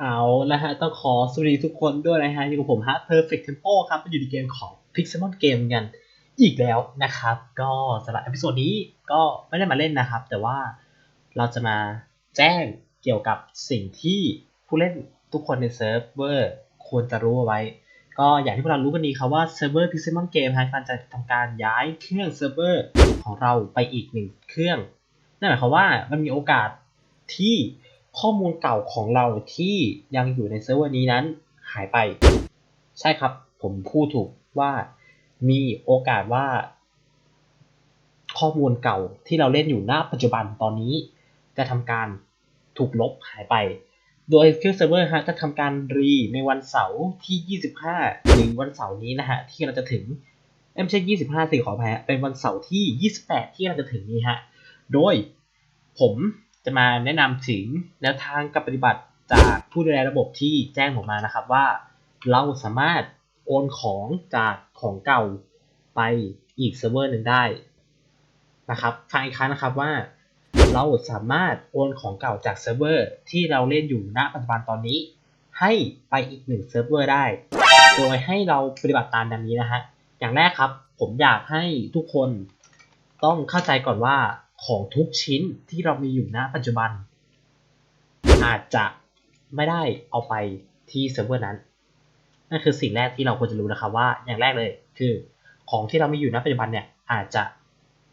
เอาละฮะต้องขอสวัสดีทุกคนด้วยนะฮะอยู่กับผมฮะ Perfect Tempo ครับมาอยู่ในเกมของ Pixelmon Game กันอีกแล้วนะครับ ก็สำหรับเอพิโซดนี้ก็ไม่ได้มาเล่นนะครับ แต่ว่าเราจะมาแจ้งเกี่ยวกับสิ่งที่ผู้เล่นทุกคนในเซิร์ฟเวอร์ควรจะรู้เอาไว้ ก็อย่างที่พวกเรารู้กันดีครับว่าเซิร์ฟเวอร์ Pixelmon Game ฮะกำลังจะทำการย้ายเครื่องเซิร์ฟเวอร์ของเราไปอีกหนึ่งเครื่องนั่นหมายความว่ามันมีโอกาสที่ ข้อมูลเก่าของเราที่ยังอยู่ในเซิร์ฟเวอร์นี้นั้นหายไป ใช่ครับ ผมพูดถูกว่ามีโอกาสว่า ข้อมูลเก่าที่เราเล่นอยู่ณปัจจุบันตอนนี้ จะทำการถูกลบหายไป โดยเครื่องเซิร์ฟเวอร์ฮะจะทำการรีในวันเสาร์ที่ 25 หรือวันเสาร์นี้นะฮะที่เราจะถึงไม่ใช่ 25สิขออภัยฮะเป็นวันเสาร์ที่ 28 ที่เราจะถึงนี้ฮะ โดยผม จะมาแนะนำถึงแนวทางการปฏิบัติจากผู้ดูแลระบบที่แจ้งผมมานะครับว่า เราสามารถโอนของจากของเก่าไปอีกเซิร์ฟเวอร์หนึ่งได้นะครับฟังอีกครั้งนะครับว่า เราสามารถโอนของเก่าจากเซิร์ฟเวอร์ที่เราเล่นอยู่ณปัจจุบันตอนนี้ ให้ไปอีกหนึ่งเซิร์ฟเวอร์ได้ โดยให้เราปฏิบัติตามดังนี้นะฮะอย่างแรกครับ ผมอยากให้ทุกคน ต้องเข้าใจก่อนว่าของทุกชิ้นที่เรามีอยู่ณปัจจุบัน อาจจะไม่ได้เอาไปที่เซิร์ฟเวอร์นั้น นั่นคือสิ่งแรกที่เราควรจะรู้นะครับว่าอย่างแรกเลยคือของที่เรามีอยู่ณปัจจุบันเนี่ยอาจจะ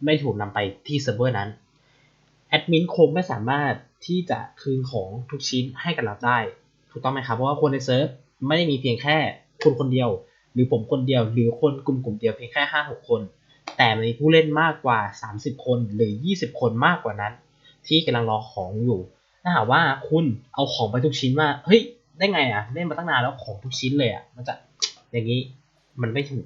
ไม่ถูกนำไปที่เซิร์ฟเวอร์นั้นแอดมินคงไม่สามารถที่จะคืนของทุกชิ้นให้กับเราได้ ถูกต้องไหมครับเพราะว่าคนในเซิร์ฟไม่ได้มีเพียงแค่คุณคนเดียว หรือผมคนเดียว หรือคนกลุ่มกลุ่มเดียวเพียงแค่ห้าหกคน แต่มีผู้เล่นมากกว่า 30 คนหรือ 20 คนมากกว่านั้น ที่กำลังรอของอยู่ ถ้าหากว่าคุณเอาของไปทุกชิ้นว่า เฮ้ย ได้ไงอะเล่นมาตั้งนานแล้วของทุกชิ้นเลยอะ มันจะอย่างนี้มันไม่ถูก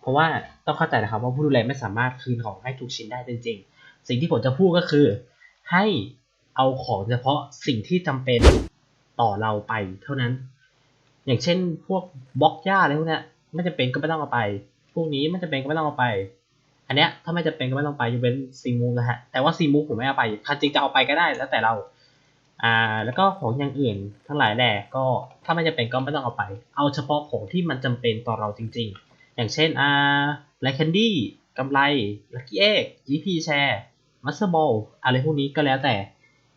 เพราะว่าต้องเข้าใจนะครับว่าผู้ดูแลไม่สามารถคืนของให้ทุกชิ้นได้จริง ๆ สิ่งที่ผมจะพูดก็คือ ให้เอาของเฉพาะสิ่งที่จำเป็นต่อเราไปเท่านั้น อย่างเช่น พวกบล็อกหญ้าอะไรพวกนี้ไม่จำเป็นก็ไม่ต้องเอาไป พวกนี้ไม่จำเป็นก็ไม่ต้องเอาไป อันเนี้ยถ้าไม่จำเป็นก็ไม่ต้องไปยกเว้นซีมูนะฮะแต่ว่าซีมูผมไม่เอาไปคันจริงจะเอาไปก็ได้แล้วแต่เรา อ่า แล้วก็ของอย่างอื่นทั้งหลายแหละก็ถ้าไม่จำเป็นก็ไม่ต้องเอาไป เอาเฉพาะของที่มันจำเป็นต่อเราจริง ๆ อย่างเช่นอ่าไลค์แคนดี้กำไรลัคกี้เอ็กจีพีแชร์มัสเตอร์บอลอะไรพวกนี้ก็แล้วแต่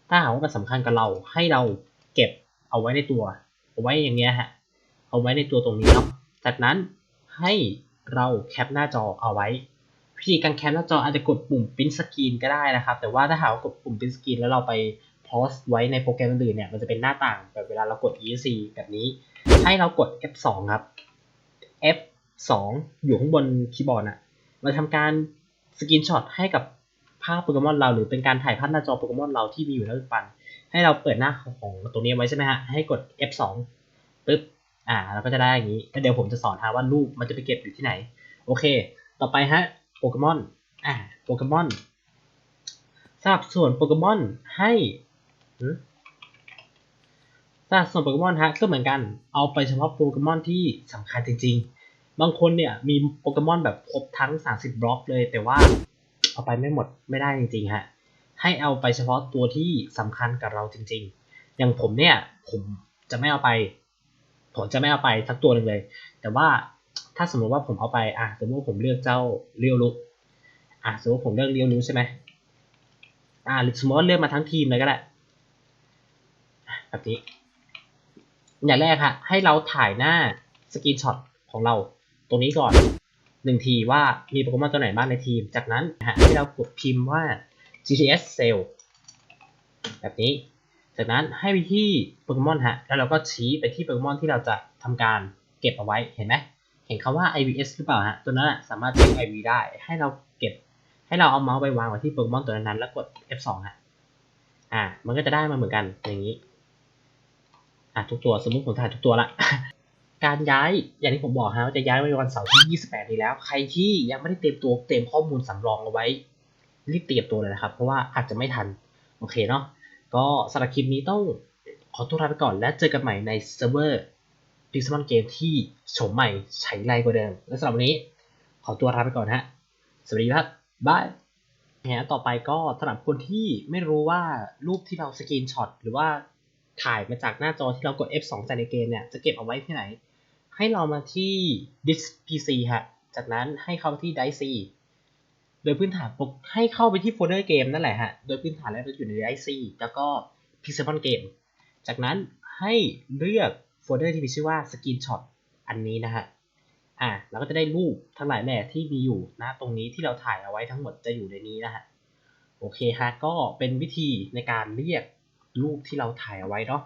ถ้าหากว่ามันสำคัญกับเราให้เราเก็บเอาไว้ในตัว เอาไว้อย่างเงี้ยฮะ เอาไว้ในตัวตรงนี้เนาะจากนั้นให้เราแคปหน้าจอเอาไว้ วิธีการแคปหน้าจออาจจะกดปุ่ม print screen ก็ได้นะครับ แต่ว่าถ้าหากว่ากดปุ่ม print screen แล้วเราไป pause ไว้ในโปรแกรมอื่นเนี่ยมันจะเป็นหน้าต่างแบบเวลาเรากด ESC แบบนี้ ให้เรากด F2 ครับ F2 อยู่ข้างบนคีย์บอร์ดน่ะเราทำการสกรีนช็อตให้กับภาพโปเกมอนเราหรือเป็นการถ่ายภาพหน้าจอโปเกมอนเราที่มีอยู่ในปัจจุบัน ให้เราเปิดหน้าของตรงนี้ไว้ใช่ไหมฮะ ให้กด F2 ปึ๊บ อ่า เราก็จะได้อย่างนี้แล้วเดี๋ยวผมจะสอนฮะว่ารูปมันจะไปเก็บอยู่ที่ไหน โอเค ต่อไปฮะ โปเกมอน อ่า โปเกมอนสับส่วนโปเกมอนให้สับส่วนโปเกมอนฮะก็เหมือนกัน เอาไปเฉพาะโปเกมอนที่สำคัญจริง ๆ บางคนเนี่ยมีโปเกมอนแบบครบทั้ง 30 บล็อกเลย แต่ว่าเอาไปไม่หมดไม่ได้จริงๆฮะ ให้เอาไปเฉพาะตัวที่สำคัญกับเราจริง ๆ อย่างผมเนี่ยผมจะไม่เอาไป ผมจะไม่เอาไปสักตัวหนึ่งเลย แต่ว่า ถ้าสมมติว่าผมเอาไปอะสมมติว่าผมเลือกเจ้าเรียวลุอะสมมติว่าผมเลือกเรียวลุใช่ไหมอะหรือสมมติว่าเลือกมาทั้งทีมเลยก็ได้แบบนี้ อย่างแรกค่ะ ให้เราถ่ายหน้าสกรีนช็อตของเราตรงนี้ก่อนหนึ่งทีว่ามีโปเกมอนตัวไหนบ้างในทีม จากนั้นฮะให้เรากดพิมพ์ว่า GTS Sale แบบนี้ จากนั้นให้ไปที่โปเกมอนฮะ แล้วเราก็ชี้ไปที่โปเกมอนที่เราจะทำการเก็บเอาไว้ เห็นไหม เห็นคำว่า IVS หรือเปล่าฮะ ตัวนั้นสามารถเช็ค IV ได้ ให้เราเก็บ ให้เราเอาเมาส์ไปวางไว้ที่โปเกมอนตัวนั้นแล้วกด F2 ฮะ อ่า มันก็จะได้มาเหมือนกัน อย่างนี้ อะทุกตัว สมมติผมถ่ายทุกตัวละ การย้าย อย่างที่ผมบอกฮะว่าจะย้ายไปวันเสาร์ที่ 28 นี้แล้ว ใครที่ยังไม่ได้เตรียมตัว เตรียมข้อมูลสำรองเอาไว้ รีบเตรียมตัวเลยนะครับ เพราะว่าอาจจะไม่ทัน โอเคเนาะ ก็สำหรับคลิปนี้ต้องขอตัวลาไปก่อนและเจอกันใหม่ในเซิร์ฟเวอร์ Pixelmon Game ที่โฉมใหม่ใช้ไรกว่าเดิม และสำหรับวันนี้ ขอตัวลาไปก่อนฮะ สวัสดีครับบายแหต่อไปก็สำหรับคนที่ไม่รู้ว่ารูปที่เราสกรีนช็อตหรือว่าถ่ายมาจากหน้าจอที่เรากด F2 จากในเกมเนี่ย จะเก็บเอาไว้ที่ไหน ให้เรามาที่ disk PC ฮะ จากนั้นให้เข้าที่ drive C โดยพื้นฐานปกให้เข้าไปที่โฟลเดอร์เกมนั่นแหละฮะ โดยพื้นฐานแล้วจะอยู่ใน drive C แล้วก็ Pixelmon Game จากนั้นให้เลือก ลเดอร์ที่มีชื่อว่า Screenshot อันนี้นะฮะ อ่าเราก็จะได้รูปทั้งหลายแหล่ที่มีอยู่นะตรงนี้ที่เราถ่ายเอาไว้ทั้งหมดจะอยู่ในนี้นะฮะ โอเคฮะ ก็เป็นวิธีในการเรียกรูปที่เราถ่ายเอาไว้เนาะ